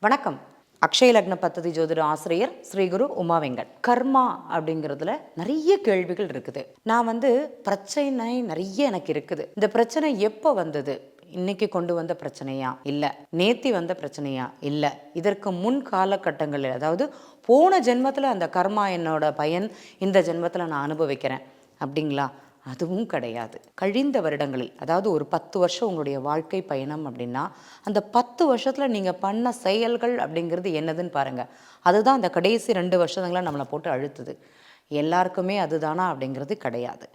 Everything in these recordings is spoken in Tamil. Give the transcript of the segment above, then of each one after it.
வணக்கம். அக்ஷய லக்ன பத்ததி ஜோதிட ஆசிரியர் ஸ்ரீகுரு உமா வெங்கட். கர்மா அப்படிங்கிறதுல நிறைய கேள்விகள் இருக்குது. நான் வந்து பிரச்சனை நிறைய எனக்கு இருக்குது. இந்த பிரச்சனை எப்போ வந்தது? இன்னைக்கு கொண்டு வந்த பிரச்சனையா? இல்லை. நேத்தி வந்த பிரச்சனையா? இல்லை. இதற்கு முன் காலகட்டங்களில் அதாவது போன ஜென்மத்தில் அந்த கர்மா என்னோட பயன் இந்த ஜென்மத்தில் நான் அனுபவிக்கிறேன். அப்படிங்களா? அதுவும் கிடையாது. கழிந்த வருடங்களில் அதாவது ஒரு பத்து வருஷம் உங்களுடைய வாழ்க்கை பயணம் அப்படின்னா அந்த பத்து வருஷத்தில் நீங்கள் பண்ண செயல்கள் அப்படிங்கிறது என்னதுன்னு பாருங்கள் அதுதான் அந்த கடைசி ரெண்டு வருஷங்களை நம்மளை போட்டு அழுத்துது. எல்லாருக்குமே அதுதானா அப்படிங்கிறது கிடையாது.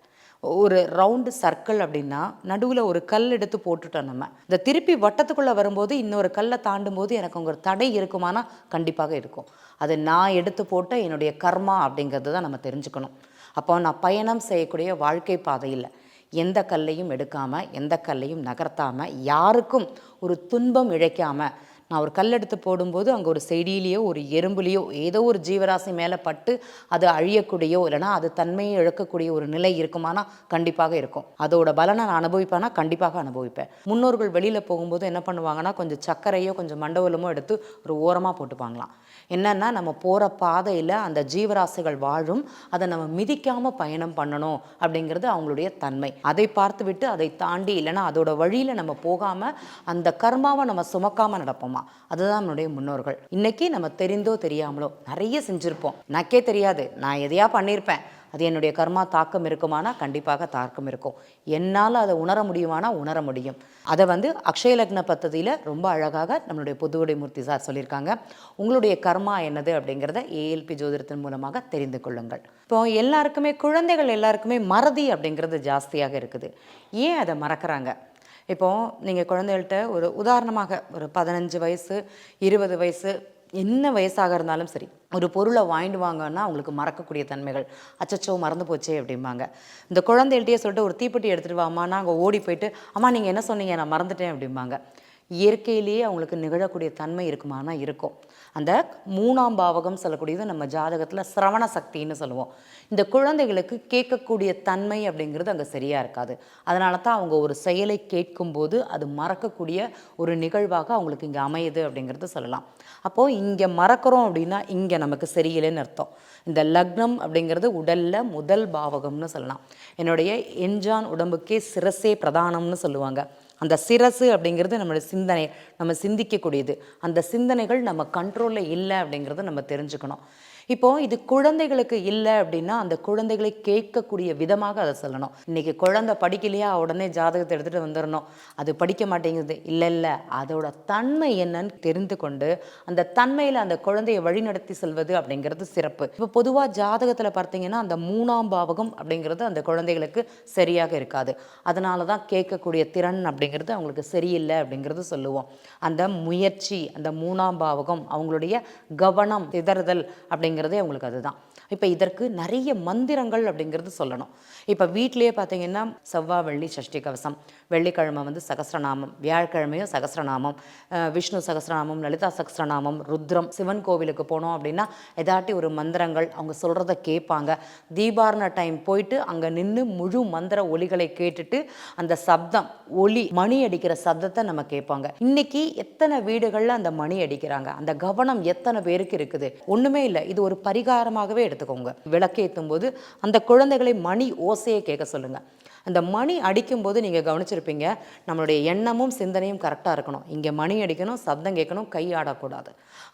ஒரு ரவுண்டு சர்க்கிள் அப்படின்னா நடுவில் ஒரு கல் எடுத்து போட்டுட்டோம் நம்ம. இந்த திருப்பி வட்டத்துக்குள்ளே வரும்போது இன்னொரு கல்லை தாண்டும் போது எனக்கு உங்கள் தடை இருக்குமானா கண்டிப்பாக இருக்கும். அது நான் எடுத்து போட்ட என்னுடைய கர்மா அப்படிங்கிறது தான் நம்ம தெரிஞ்சுக்கணும். அப்போ நான் பயணம் செய்யக்கூடிய வாழ்க்கை பாதையில் எந்த கல்லையும் எடுக்காமல் எந்த கல்லையும் நகர்த்தாமல் யாருக்கும் ஒரு துன்பம் இழைக்காமல் நான் ஒரு கல் எடுத்து போடும்போது அங்கே ஒரு செடியிலேயோ ஒரு எறும்புலேயோ ஏதோ ஒரு ஜீவராசி மேலே பட்டு அது அழியக்கூடியோ இல்லைனா அது தன்மையை இழக்கக்கூடிய ஒரு நிலை இருக்குமானா கண்டிப்பாக இருக்கும். அதோட பலனை நான் அனுபவிப்பேனா கண்டிப்பாக அனுபவிப்பேன். முன்னோர்கள் வெளியில் போகும்போது என்ன பண்ணுவாங்கன்னா கொஞ்சம் சர்க்கரையோ கொஞ்சம் மண்டவலமோ எடுத்து ஒரு ஓரமாக போட்டுப்பாங்களாம். என்னன்னா நம்ம போகிற பாதையில் அந்த ஜீவராசிகள் வாழும் அதை நம்ம மிதிக்காமல் பயணம் பண்ணணும் அப்படிங்கிறது அவங்களுடைய தன்மை. அதை பார்த்து விட்டு அதை தாண்டி இல்லைன்னா அதோட வழியில் நம்ம போகாமல் அந்த கர்மாவை நம்ம சுமக்காமல் நடப்போமா? அதுதான் நம்மளுடைய முன்னோர்கள். இன்னைக்கு நம்ம தெரிந்தோ தெரியாமலோ நிறைய செஞ்சுருப்போம். எனக்கே தெரியாது. நான் எதையா பண்ணியிருப்பேன் அது என்னுடைய கர்மா தாக்கம் இருக்குமானா கண்டிப்பாக தாக்கம் இருக்கும். என்னால் அதை உணர முடியுமானா உணர முடியும். அதை வந்து அக்ஷயலக்ன பத்ததியில் ரொம்ப அழகாக நம்மளுடைய புதுவுடை மூர்த்தி சார் சொல்லியிருக்காங்க. உங்களுடைய கர்மா என்னது அப்படிங்கிறத ஏஎல்பி ஜோதிடத்தின் மூலமாக தெரிந்து கொள்ளுங்கள். இப்போ எல்லாருக்குமே குழந்தைகள் எல்லாருக்குமே மறதி அப்படிங்கிறது ஜாஸ்தியாக இருக்குது. ஏன் அதை மறக்கிறாங்க? இப்போது நீங்கள் குழந்தைகள்கிட்ட ஒரு உதாரணமாக ஒரு பதினஞ்சு வயசு இருபது வயசு என்ன வயசாக இருந்தாலும் சரி ஒரு பொருளை வாங்கிட்டு வாங்கன்னா அவங்களுக்கு மறக்கக்கூடிய தன்மைகள். அச்சச்சோ மறந்து போச்சே அப்படிம்பாங்க. இந்த குழந்தைகள்கிட்டயே சொல்லிட்டு ஒரு தீப்பெட்டி எடுத்துகிட்டு வாமான்னா அங்கே ஓடி போயிட்டு அம்மா நீங்கள் என்ன சொன்னீங்க? நான் மறந்துட்டேன் அப்படிம்பாங்க. இயற்கையிலேயே அவங்களுக்கு நிகழக்கூடிய தன்மை இருக்குமானா இருக்கும். அந்த மூணாம் பாவகம் சொல்லக்கூடியது நம்ம ஜாதகத்தில் சிரவண சக்தின்னு சொல்லுவோம். இந்த குழந்தைகளுக்கு கேட்கக்கூடிய தன்மை அப்படிங்கிறது அங்கே சரியாக இருக்காது. அதனால தான் அவங்க ஒரு செயலை கேட்கும்போது அது மறக்கக்கூடிய ஒரு நிகழ்வாக அவங்களுக்கு இங்கே அமையுது அப்படிங்கிறது சொல்லலாம். அப்போது இங்கே மறக்கிறோம் அப்படின்னா இங்கே நமக்கு சரியில்லைன்னு அர்த்தம். இந்த லக்னம் அப்படிங்கிறது உடலில் முதல் பாவகம்னு சொல்லலாம். என்னுடைய எஞ்சான் உடம்புக்கே சிரசே பிரதானம்னு சொல்லுவாங்க. அந்த சிரசு அப்படிங்கிறது நம்மளுடைய சிந்தனை நம்ம சிந்திக்கக்கூடியது. அந்த சிந்தனைகள் நம்ம கண்ட்ரோலில் இல்லை அப்படிங்கிறத நம்ம தெரிஞ்சுக்கணும். இப்போ இது குழந்தைகளுக்கு இல்லை அப்படின்னா அந்த குழந்தைகளை கேட்கக்கூடிய விதமாக அதை சொல்லணும். இன்னைக்கு குழந்தை படிக்கலையா உடனே ஜாதகத்தை எடுத்துகிட்டு வந்துடணும் அது படிக்க மாட்டேங்குது. இல்லை இல்லை. அதோட தன்மை என்னன்னு தெரிந்து கொண்டு அந்த தன்மையில் அந்த குழந்தையை வழிநடத்தி செல்வது அப்படிங்கிறது சிறப்பு. இப்போ பொதுவாக ஜாதகத்தில் பார்த்தீங்கன்னா அந்த மூணாம் பாவகம் அப்படிங்கிறது அந்த குழந்தைகளுக்கு சரியாக இருக்காது. அதனால தான் கேட்கக்கூடிய திறன் அப்படிங்கிறது அவங்களுக்கு சரியில்லை அப்படிங்கிறது சொல்லுவோம். அந்த முயற்சி அந்த மூணாம் பாவகம் அவங்களுடைய கவனம் திதறுதல் அப்படிங்கிறதே அவங்களுக்கு அதுதான். இப்போ இதற்கு நிறைய மந்திரங்கள் அப்படிங்கிறது சொல்லணும். இப்போ வீட்டிலேயே பார்த்தீங்கன்னா செவ்வாய் வெள்ளி சஷ்டி கவசம். வெள்ளிக்கிழமை வந்து சகஸ்ரநாமம் வியாழக்கிழமையும் சகஸ்ரநாமம் விஷ்ணு சகஸ்ரநாமம் லலிதா சகஸ்ரநாமம் ருத்ரம் சிவன் கோவிலுக்கு போனோம் அப்படின்னா ஏதாட்டி ஒரு மந்திரங்கள் அவங்க சொல்கிறத கேட்பாங்க. தீபாரண டைம் போயிட்டு அங்கே நின்று முழு மந்திர ஒலிகளை கேட்டுட்டு அந்த சப்தம் ஒலி மணி அடிக்கிற சப்தத்தை நம்ம கேட்பாங்க. இன்னைக்கு எத்தனை வீடுகளில் அந்த மணி அடிக்கிறாங்க? அந்த கவனம் எத்தனை பேருக்கு இருக்குது? ஒன்றுமே இல்லை. இது ஒரு பரிகாரமாகவே சேர்த்துக்கோங்க விளக்கேற்றும் போது அந்த குழந்தைகளை மணி ஓசையை கேட்க சொல்லுங்க. அந்த மணி அடிக்கும்போது நீங்கள் கவனிச்சிருப்பீங்க நம்மளுடைய எண்ணமும் சிந்தனையும் கரெக்டாக இருக்கணும். இங்கே மணி அடிக்கணும் சப்தம் கேட்கணும் கை ஆடக்கூடாது.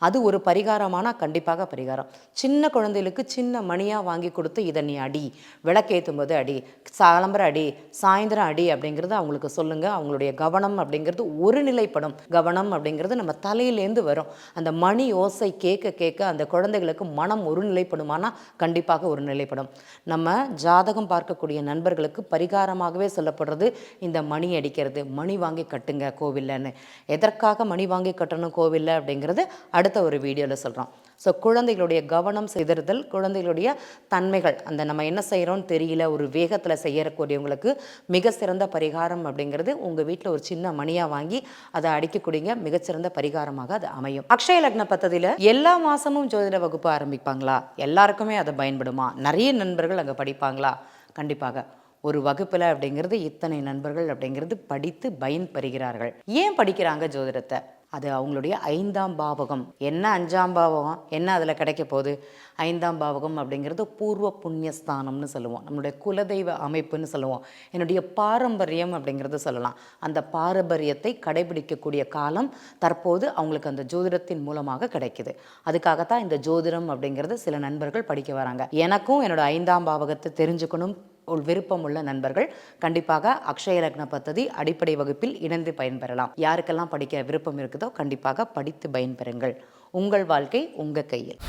அது ஒரு பரிகாரமான கண்டிப்பாக பரிகாரம். சின்ன குழந்தைகளுக்கு சின்ன மணியாக வாங்கி கொடுத்து இதை நீ அடி விளக்கேற்றும் போது அடி சாலம்பரம் அடி சாயந்தரம் அடி அப்படிங்கிறது அவங்களுக்கு சொல்லுங்கள் அவங்களுடைய கவனம் அப்படிங்கிறது ஒரு நிலைப்படும். கவனம் அப்படிங்கிறது நம்ம தலையிலேருந்து வரும். அந்த மணி ஓசை கேட்க கேட்க அந்த குழந்தைகளுக்கு மனம் ஒரு நிலைப்படுமானால் கண்டிப்பாக ஒரு நிலைப்படும். நம்ம ஜாதகம் பார்க்கக்கூடிய நண்பர்களுக்கு பரிகாரம் பரிகாரமாகவே சொல்லப்படுறது இந்த மணி அடிக்கிறது. மணி வாங்கி கட்டுங்க கோவில்லன்னு. எதற்காக மணி வாங்கி கட்டணும் கோவிலில் அப்படிங்கிறது அடுத்த ஒரு வீடியோவில் சொல்கிறோம் ஸோ குழந்தைகளுடைய கவனம் சிதறுதல் குழந்தைகளுடைய தன்மைகள் அந்த நம்ம என்ன செய்கிறோம்னு தெரியல ஒரு வேகத்தில் செய்யக்கூடியவங்களுக்கு மிக சிறந்த பரிகாரம் அப்படிங்கிறது உங்கள் வீட்டில் ஒரு சின்ன மணியாக வாங்கி அதை அடிக்கக்கூடியங்க மிகச்சிறந்த பரிகாரமாக அது அமையும். அக்ஷய லக்ன பத்ததியில் எல்லா மாதமும் ஜோதிட வகுப்பு ஆரம்பிப்பாங்களா? எல்லாருக்குமே அதை பயன்படுமா? நிறைய நண்பர்கள் அங்கே படிப்பாங்களா? கண்டிப்பாக. ஒரு வகுப்பில் அப்படிங்கிறது இத்தனை நண்பர்கள் அப்படிங்கிறது படித்து பயன் பெறுகிறார்கள் ஏன் படிக்கிறாங்க ஜோதிடத்தை? அது அவங்களுடைய ஐந்தாம் பாவகம். என்ன அஞ்சாம் பாவகம்? என்ன அதில் கிடைக்க போகுது? ஐந்தாம் பாவகம் அப்படிங்கிறது பூர்வ புண்ணியஸ்தானம்னு சொல்லுவோம். நம்மளுடைய குலதெய்வ அமைப்புன்னு சொல்லுவோம். என்னுடைய பாரம்பரியம் அப்படிங்கிறது சொல்லலாம். அந்த பாரம்பரியத்தை கடைபிடிக்கக்கூடிய காலம் தற்போது அவங்களுக்கு அந்த ஜோதிடத்தின் மூலமாக கிடைக்குது. அதுக்காகத்தான் இந்த ஜோதிடம் அப்படிங்கிறது சில நண்பர்கள் படிக்க வராங்க. எனக்கும் என்னோட ஐந்தாம் பாவகத்தை தெரிஞ்சுக்கணும் ஒரு விருப்பம் உள்ள நண்பர்கள் கண்டிப்பாக அக்ஷய லக்ன பத்ததி அடிப்படை வகுப்பில் இணைந்து பயன்பெறலாம். யாருக்கெல்லாம் படிக்க விருப்பம் இருக்குதோ கண்டிப்பாக படித்து பயன்பெறுங்கள். உங்கள் வாழ்க்கை உங்கள் கையில்.